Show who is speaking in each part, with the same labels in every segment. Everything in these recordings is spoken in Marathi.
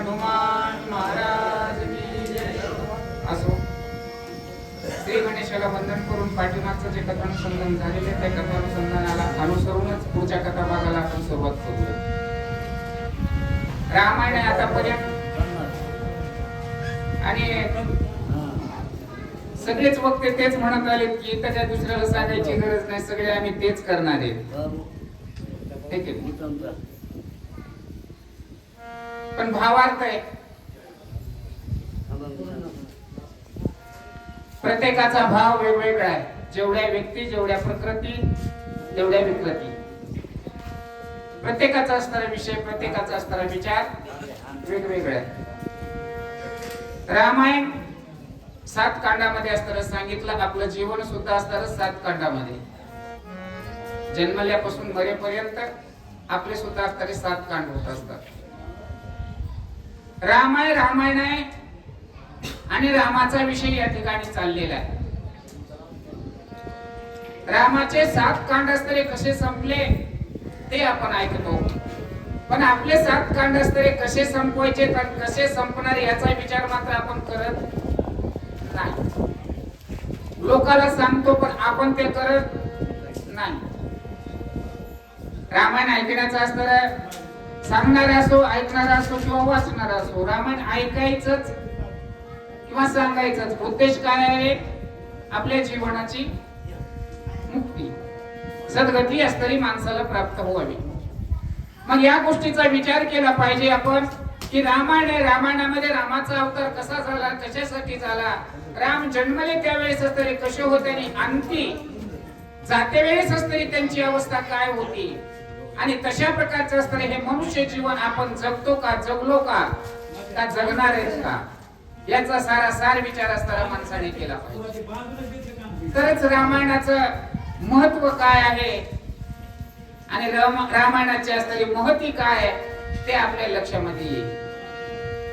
Speaker 1: हनुमान महाराज असो. श्री गणेशाला वंदन करून पाठीमागचं जे कथानुसंधान झालेले त्या कथानुसंधानाला अनुसरूनच पुढच्या कथा भागाला आपण सुरुवात करूया. रामायण आहे आतापर्यंत. आणि सगळेच वक्ते तेच म्हणत आले की त्याच्या दुसऱ्याला सांगायची गरज नाही सगळे आम्ही तेच करणार आहे ठीक आहे. पण भावार्थ आहे. प्रत्येकाचा भाव वेगवेगळा आहे. जेवढ्या व्यक्ती जेवढ्या प्रकृती तेवढ्या विकृती. प्रत्येकाचा असणारा विषय प्रत्येकाचा असणारा विचार वेगवेगळा आहे रामायण सात कांडामध्ये असताना सांगितलं आपलं जीवन सुद्धा असणार सात कांडामध्ये. जन्मल्यापासून मरेपर्यंत आपले सुद्धा असणारे सात कांड होत असतात. रामाय रामायण आहे आणि रामाचा विषय या ठिकाणी चाललेला आहे. रामाचे सात कांडस्तरे कसे संपले ते आपण ऐकतो. पण आपले सात कांडस्तरे कसे संपवायचे कसे संपणार याचा विचार मात्र आपण करत नाही. लोकाला सांगतो पण आपण ते करत नाही. रामायण ऐकण्याचं असणार सांगणारा असो ऐकणारा असो किंवा वाचणारा असो रामायण ऐकायचंच किंवा सांगायचंच. उद्देश काय आहे? आपल्या जीवनाची मुक्ती. सद्गती असतरी माणसाला प्राप्त व्हावी. मग या गोष्टीचा विचार केला पाहिजे आपण की रामायण आहे रामायणामध्ये रामाचा अवतार कसा झाला कशासाठी झाला? राम जन्मले त्यावेळेस तरी कसे होते आणि अंती जाते वेळेस असणारी त्यांची अवस्था काय होती? आणि तशा प्रकारचं असणारे हे मनुष्य जीवन आपण जगतो का जगलो का? का जगणार आहेत का? याचा सारा सार विचार असताना माणसाने केला पाहिजे. तरच रामायणाचं महत्त्व काय आहे? आणि राम- रामायणाची असणारी महती काय आहे? ते आपल्या लक्षामध्ये येईल.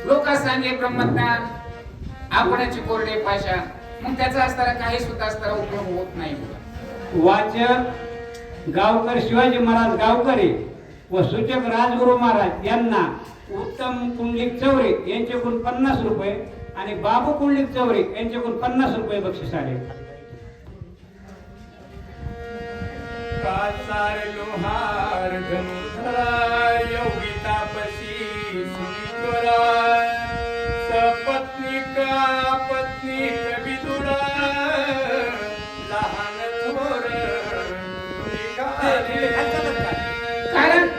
Speaker 1: लोक सांगे ब्रह्मज्ञान आपणाची कोरडे पाशा मग त्याचा असताना काही सुद्धा असताना उपयोग होत नाही.
Speaker 2: वाचन गावकर शिवाजी महाराज गावकरी व सूचक राजगुरू महाराज यांना उत्तम कुंडलिक चौरे यांच्याकडून पन्नास रुपये आणि बाबू कुंडलिक चौरे यांच्याकडून पन्नास रुपये बक्षीस आले.
Speaker 3: पत्नी लोहार धनुधरा योगी लहान थोर
Speaker 1: कारण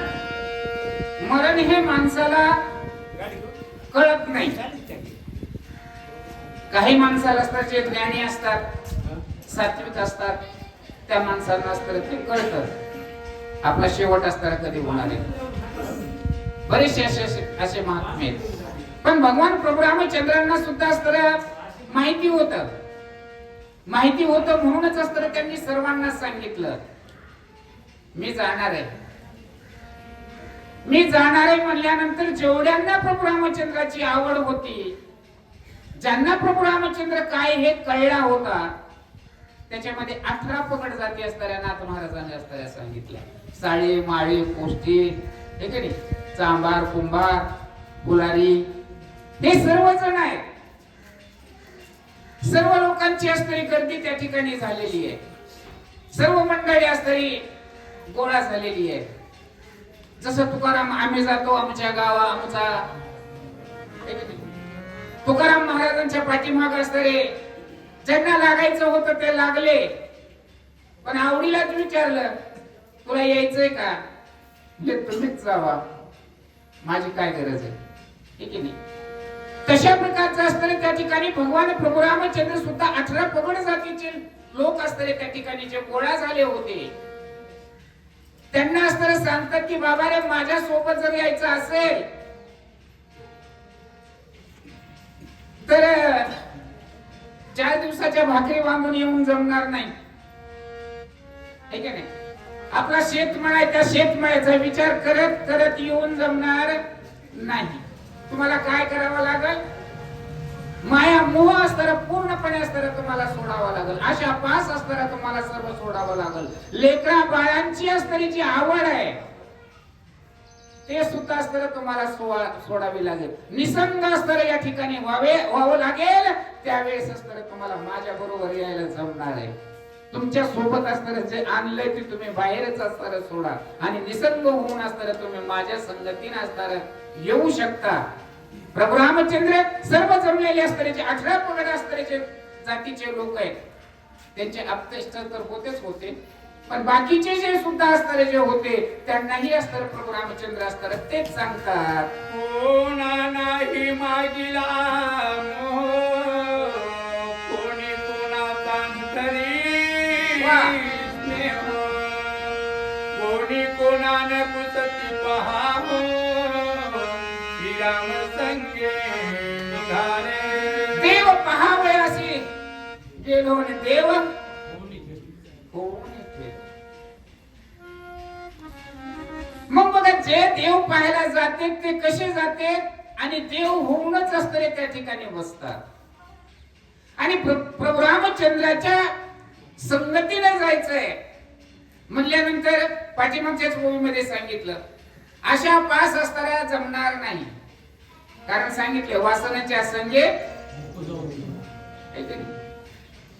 Speaker 1: मरण हे माणसाला कळत नाही. काही माणसाला असतात जे ज्ञानी असतात सात्विक असतात त्या माणसांना असतं ते कळतं. आपला शेवट असताना कधी होणार आहे? बरेचसे असे असे- असे महात्मे पण भगवान प्रभू रामचंद्रांना सुद्धा असतं माहिती होत. माहिती होत म्हणूनच असतं त्यांनी सर्वांना सांगितलं. मी जाणार आहे. मी जाणार आहे म्हणल्यानंतर जेवढ्यांना प्रभू रामचंद्राची आवड होती ज्यांना प्रभू रामचंद्र काय हे कळला होता त्याच्यामध्ये अठरा पकड जाती असणाऱ्या नाथ महाराजांनी असणाऱ्या सांगितल्या. साळे माळी पोष्टी हे की नाही? चांबार कुंभार फुलारी हे सर्वजण आहेत. सर्व लोकांची असणारी गर्दी त्या ठिकाणी झालेली आहे. सर्व मंडळी असणारी गोळा झालेली आहे. जसं तुकाराम आम्ही जातो आमच्या गावा आमचा नाही? तुकाराम महाराजांच्या पाठीमाग असणारे ज्यांना लागायचं होतं ते लागले. पण आवडीलाच विचारलं तुला यायचंय का? तुम्हीच जावा. माझी काय गरज आहे? ठीक आहे नाही? तशा प्रकारचं असणारे त्या ठिकाणी भगवान प्रभू रामचंद्र सुद्धा अठरा पगड जातीचे लोक असणारे त्या ठिकाणी जे गोळा झाले होते. त्यांना असताना सांगतात की बाबा रे माझ्या सोबत जर यायचं असेल तर चार दिवसाच्या भाकरी बांधून येऊन जमणार नाही. ठीक आहे आपला शेतमळा आहे त्या शेतमळ्याचा विचार करत करत येऊन जमणार नाही. तुम्हाला काय करावं लागल? माया मोह असताना पूर्णपणे असताना तुम्हाला सोडावं लागल. अशा पास असताना तुम्हाला सर्व सोडावं लागल. लेकरा बाळांची असणारी जी आवड आहे. ते सुद्धा असताना तुम्हाला सोडावी लागेल. निसंग असताना या ठिकाणी व्हावे व्हावं लागेल. त्यावेळेस असताना तुम्हाला माझ्या बरोबर यायला जमणार आहे. तुमच्यासोबत असणार जे आणलंय ते तुम्ही बाहेरच असताना सोडा. आणि निसंग होऊन असताना तुम्ही माझ्या संगतीने असताना येऊ शकता. प्रभू रामचंद्र सर्व जमलेले असणारे जे अठरा पगड असणारे जातीचे लोक आहेत. त्यांचे अपतेष्ट तर होतेच होते पण बाकीचे जे सुद्धा असणारे जे होते त्यांनाही असणार प्रभू रामचंद्र असणार तेच सांगतात.
Speaker 3: कोणा नाही मागिला कोणी कोणाचा कोणी कोणाने पुसती पहावो.
Speaker 1: होऊन येथे. मग बघा जे देव पाहायला जाते ते कसे जाते आणि देव होऊनच असणारे त्या ठिकाणी बसतात आणि प्र- प्रभू रामचंद्राच्या संगतीने जायचंय म्हणल्यानंतर पाठीमागच्याच मध्ये सांगितलं अशा पास असताना जमणार नाही कारण सांगितले वासनाच्या संगे?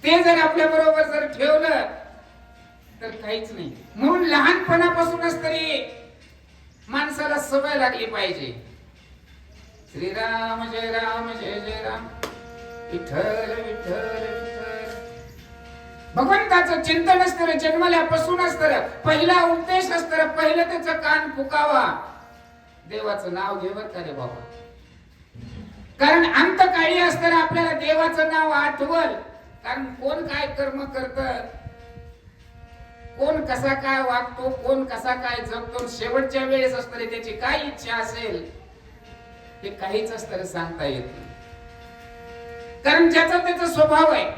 Speaker 1: ते जर आपल्या बरोबर जर ठेवलं तर काहीच नाही. म्हणून लहानपणापासूनच तरी माणसाला सवय लागली पाहिजे. श्रीराम जय राम जय जय राम. विठ्ठल विठ्ठल भगवंताचं चिंतन असतं जन्मल्यापासून असतं पहिला उद्देश असतं पहिलं त्याचं कान फुकावा. देवाचं नाव घेवत बरं का रे बाबा? कारण अंतकाळी असताना आपल्याला देवाचं नाव आठवल. कारण कोण काय कर्म करत कोण कसा काय वागतो कोण कसा काय जगतो शेवटच्या वेळेस असताना त्याची काय इच्छा असेल हे काहीच असताना सांगता येत नाही. कारण ज्याचा त्याचा स्वभाव आहे.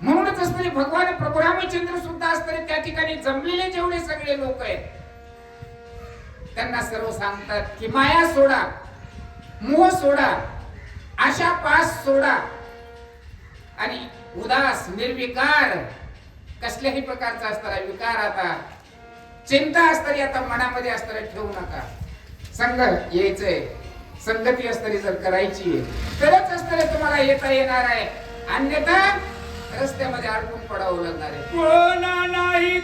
Speaker 1: म्हणूनच असताना भगवान प्रभू रामचंद्र सुद्धा असताना त्या ठिकाणी जमलेले जेवढे सगळे लोक आहेत त्यांना सर्व सांगतात की माया सोडा मोह सोडा आशा पास सोडा. आणि उदास निर्विकार कसल्याही प्रकारचा असणारा विकार आता चिंता असतरी आता मनामध्ये असणारी ठेवू नका. संघ यायचंय. संगती असतरी जर करायची तरच असणारे तुम्हाला येता येणार आहे. अन्यथा रस्त्यामध्ये अडकून पडावं लागणार आहे.
Speaker 3: कोणा नाही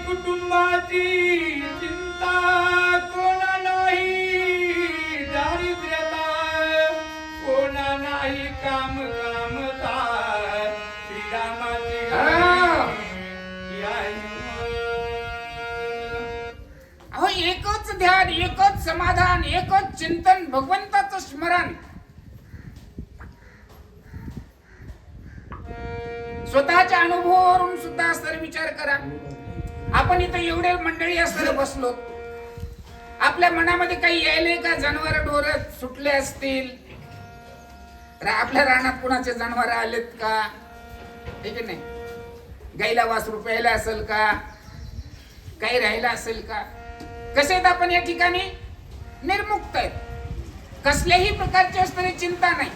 Speaker 1: एवढे मंडळी असताना बसलो. आपल्या मनामध्ये काही यायले का? जनावर डोर सुटले असतील. आपल्या रानात कुणाचे जनावर आलेत का? ठीक आहे नाही? गाईला वासरू प्यायला असेल का? काही राहिला असेल का? कसे आहेत आपण या ठिकाणी? निर्मुक्त आहेत. कसल्याही प्रकारची असणारी चिंता नाही.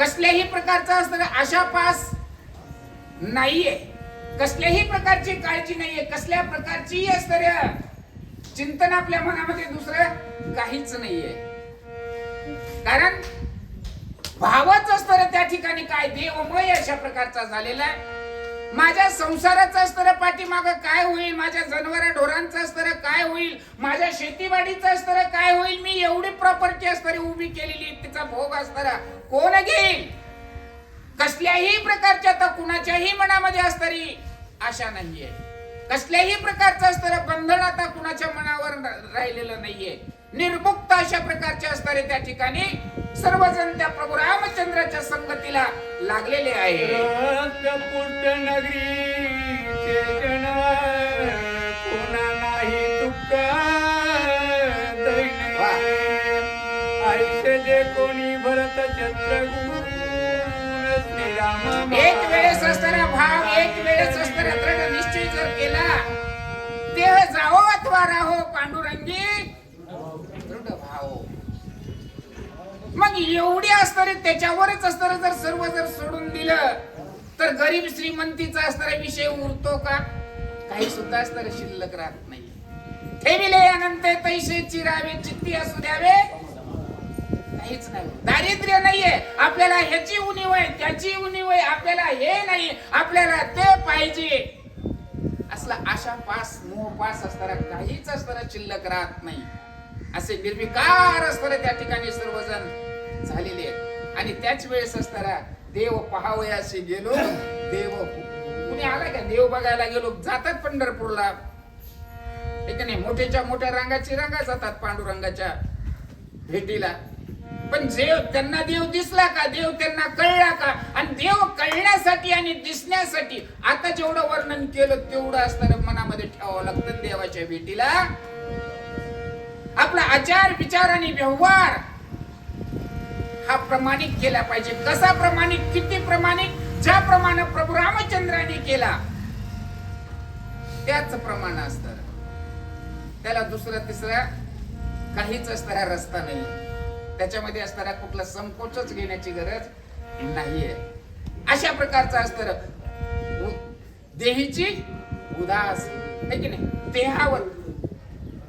Speaker 1: कसल्याही प्रकारचा असणारा आशापास नाहीये. कसल्याही प्रकारची काळजी नाहीये कसल्या प्रकारची असणाऱ्या चिंतन आपल्या मनामध्ये दुसरं काहीच नाहीये. कारण भावच असणार त्या ठिकाणी काय देवमय अशा प्रकारचा झालेला आहे. माझ्या संसाराचं असतं पाठीमाग काय होईल? माझ्या जनावर ढोरांचं असतं काय होईल? माझ्या शेतीवाडीचं असतं काय होईल? मी एवढी प्रॉपर्टी असणारी उभी केलेली तिचा भोग असणारा कोण घेईल? कसल्याही प्रकारच्या आता कुणाच्याही मनामध्ये असतरी आशा नाहीये. कसल्याही प्रकारचं असणारं बंधन आता कुणाच्या मनावर राहिलेलं नाहीये. निर्मुक्त अशा प्रकारचे असणारे त्या ठिकाणी सर्वजण त्या प्रभू रामचंद्राच्या संगतीला लागलेले आहे.
Speaker 3: कोणा भरत श्रीराम
Speaker 1: एक वेळेस असणारा भाव एक वेळेस असणारा दृढ निश्चय जर केला देह जाओ अथवा राहो पांडुरंगी. दृढ भाव. मग एवढी असणारे त्याच्यावरच असणार जर सर्व जर सोडून दिलं तर गरीब श्रीमंतीचा असणारा विषय उरतो का? काही सुद्धा असणार शिल्लक राहत नाही. ठेविले अनंत तैसे चिरावे चित्ती असू द्यावे. काहीच नाही. दारिद्र्य नाहीये. आपल्याला ह्याची उणीव आहे त्याची उणीव आहे आपल्याला हे नाही. आपल्याला ते पाहिजे. असला आशा पास मोह पास असताना काहीच असताना शिल्लक राहत नाही. असे निर्विकार असताना त्या ठिकाणी सर्वजण झालेले आहेत. आणि त्याच वेळेस असताना देव पहावया असे गेलो देव कुणी आला का? देव बघायला गेलो जातात पंढरपूरला. हे नाही? मोठ्याच्या मोठ्या रंगाची रंगा जातात पांडुरंगाच्या भेटीला. पण देव त्यांना देव दिसला का? देव त्यांना कळला का? आणि देव कळण्यासाठी आणि दिसण्यासाठी आता जेवढं वर्णन केलं तेवढं असताना मनामध्ये ठेवावं लागतं देवाच्या भेटीला. आपला आचार विचार आणि व्यवहार हा प्रमाणित केला पाहिजे. कसा प्रमाणित किती प्रमाणित ज्याप्रमाणे प्रभू रामचंद्राने केला त्याच प्रमाण असत. त्याला दुसरा तिसरा काहीच असणारा रस्ता नाही. त्याच्यामध्ये असणारा कुठला संकोचच घेण्याची गरज नाहीये. अशा प्रकारचं असतं देहीची उदास नाही की नाही? देहावर.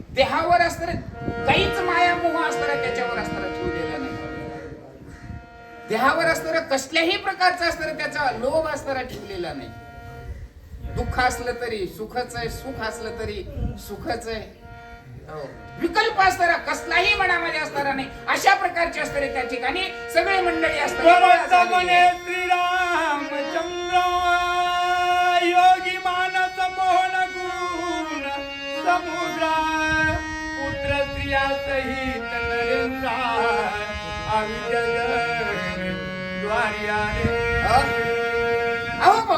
Speaker 1: देहावर असणार काहीच माया मोह असणारा त्याच्यावर असणारा ठेवलेला नाही. देहावर असणारा कसल्याही प्रकारचा असणार त्याचा लोभ असणारा ठेवलेला नाही. दुःख असलं तरी सुखच आहे सुख असलं तरी सुखच आहे. हो. विकल्प असणारा कसलाही मनामध्ये असणारा नाही. अशा प्रकारचे असणारे त्या ठिकाणी सगळे मंडळी असतात.
Speaker 3: योगी मानस मोहन गुण समुद्रा पुत्र स्त्रिया सहित नरेंद्र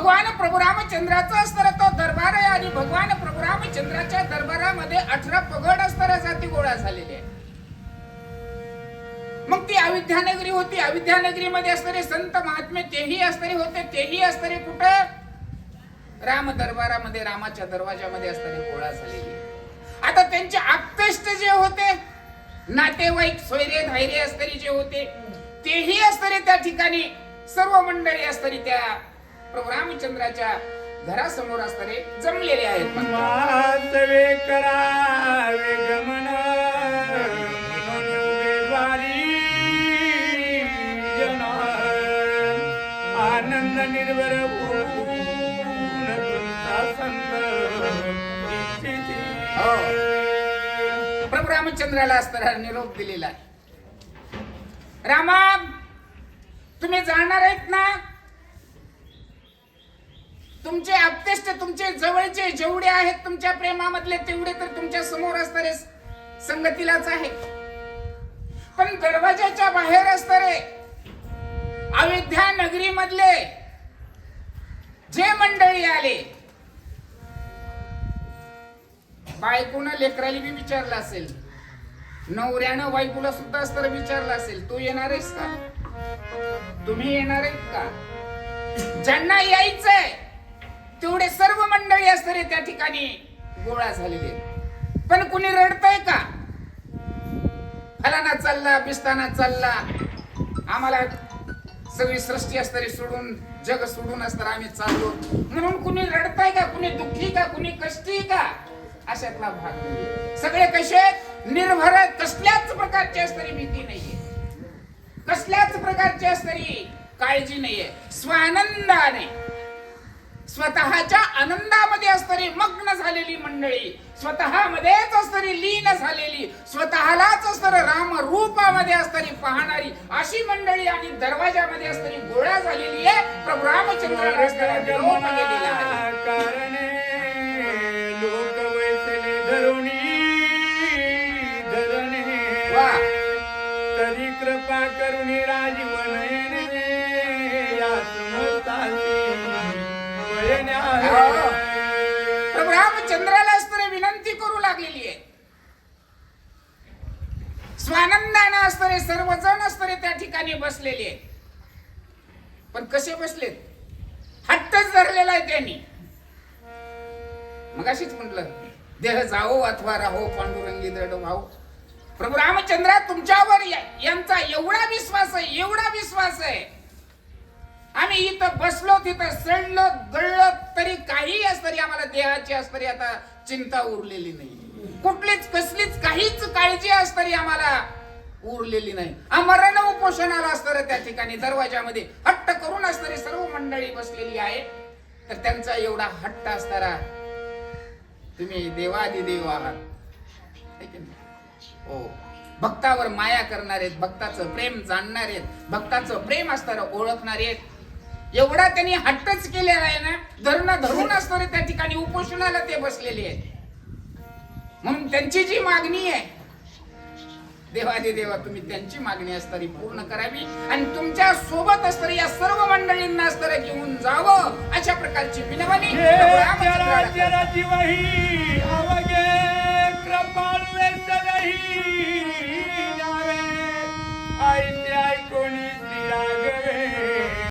Speaker 1: भगवान प्रभुरामचंद्राचं अस्तर असणार तो दरबार आहे आणि भगवान प्रभुरामचंद्राच्या दरबारामध्ये अठरा पगड असणाऱ्या जाती गोळा झालेले आहे मग ती अविद्यानगरी होती. अविद्यानगरीमध्ये असणारे संत महात्मे तेही असणारे होते. तेही असणारे कुठं? राम दरबारामध्ये रामाच्या दरवाजामध्ये असणारे गोळा झालेली आता त्यांचे आप्तेष्ट जे होते नातेवाईक सोयरे धैर्य असणारे जे होते तेही असणारे त्या ठिकाणी सर्व मंडळी असणारी त्या प्रभू रामचंद्राच्या घरासमोर असणारे जमलेले आहेत.
Speaker 3: वास्तवे करावे गमन आनंद निर्भर.
Speaker 1: हो. प्रभू रामचंद्राला असणारा निरोप दिलेला आहे रामा तुम्ही जाणार आहेत ना तुमचे आप्तेष्ट तुमचे जवळचे जेवढे आहेत तुमच्या प्रेमामधले तेवढे तर तुमच्यासमोर असणारे संगतीलाच आहे पण दरवाजाच्या बाहेर असणारे अयोध्या नगरी मधले जे मंडळी आले बायकोनं लेकराली बी विचारलं असेल. नवऱ्यानं बायकोला सुद्धा असताना विचारलं असेल तू येणार आहेस का? तुम्ही येणार आहेत का? ज्यांना यायचंय तेवढे सर्व मंडळी असणारे त्या ठिकाणी गोळा झालेले पण कुणी रडतय का? फलाना चालला बिस्ताना चालला. आम्हाला सगळी सृष्टी असणारी सोडून जग सोडून असणार आम्ही चाललो. म्हणून कुणी रडताय का? कुणी दुःखी का? कुणी कष्टी का? अशातला भाग सगळे कसे आहेत? निर्भर कसल्याच प्रकारची असणारी भीती नाहीये. कसल्याच प्रकारची असणारी काळजी नाहीये. स्वानंदाने स्वतःच्या आनंदामध्ये असणारी मग्न झालेली मंडळी स्वतःमध्येच असणारी लीन झालेली स्वतःलाच असणार राम रूपामध्ये असणारी पाहणारी अशी मंडळी आणि दरवाजामध्ये असणारी गोळ्या झालेली आहे. प्रभू रामचंद्राला आनंदानं असणारे सर्वजण असणारे त्या ठिकाणी बसलेले आहेत. पण कसे बसलेत? हट्टच धरलेला आहे त्यांनी. मग अशीच म्हटलं देह जाओ अथवा राहो पांडुरंगी दड भाऊ प्रभू रामचंद्र तुमच्यावर यांचा एवढा विश्वास आहे एवढा विश्वास आहे. आम्ही इथं बसलो तिथं सडलो गळलो तरी काही असतरी आम्हाला देहाची असतरी आता चिंता उरलेली नाही कुठलीच कसलीच काहीच काळजी असं तरी आम्हाला उरलेली नाही. आमरण उपोषणाला असतं त्या ठिकाणी दरवाजामध्ये हट्ट करून असणारी सर्व मंडळी बसलेली आहे तर त्यांचा एवढा हट्ट असणारा तुम्ही देवादिदेव आहात. हो. भक्तावर माया करणारे आहेत, भक्ताचं प्रेम जाणणारे आहेत, भक्ताचं प्रेम असणारं ओळखणारे आहेत. एवढा त्यांनी हट्टच केलेला आहे ना धरणं धरून असणारे त्या ठिकाणी उपोषणाला ते बसलेले आहेत. म्हणून त्यांची जी मागणी आहे देवादे देवा तुम्ही त्यांची मागणी असतरी पूर्ण करावी आणि तुमच्यासोबत असतरी या सर्व मंडळींना असताना घेऊन जावं अशा प्रकारची विनवणी
Speaker 3: कृपाळू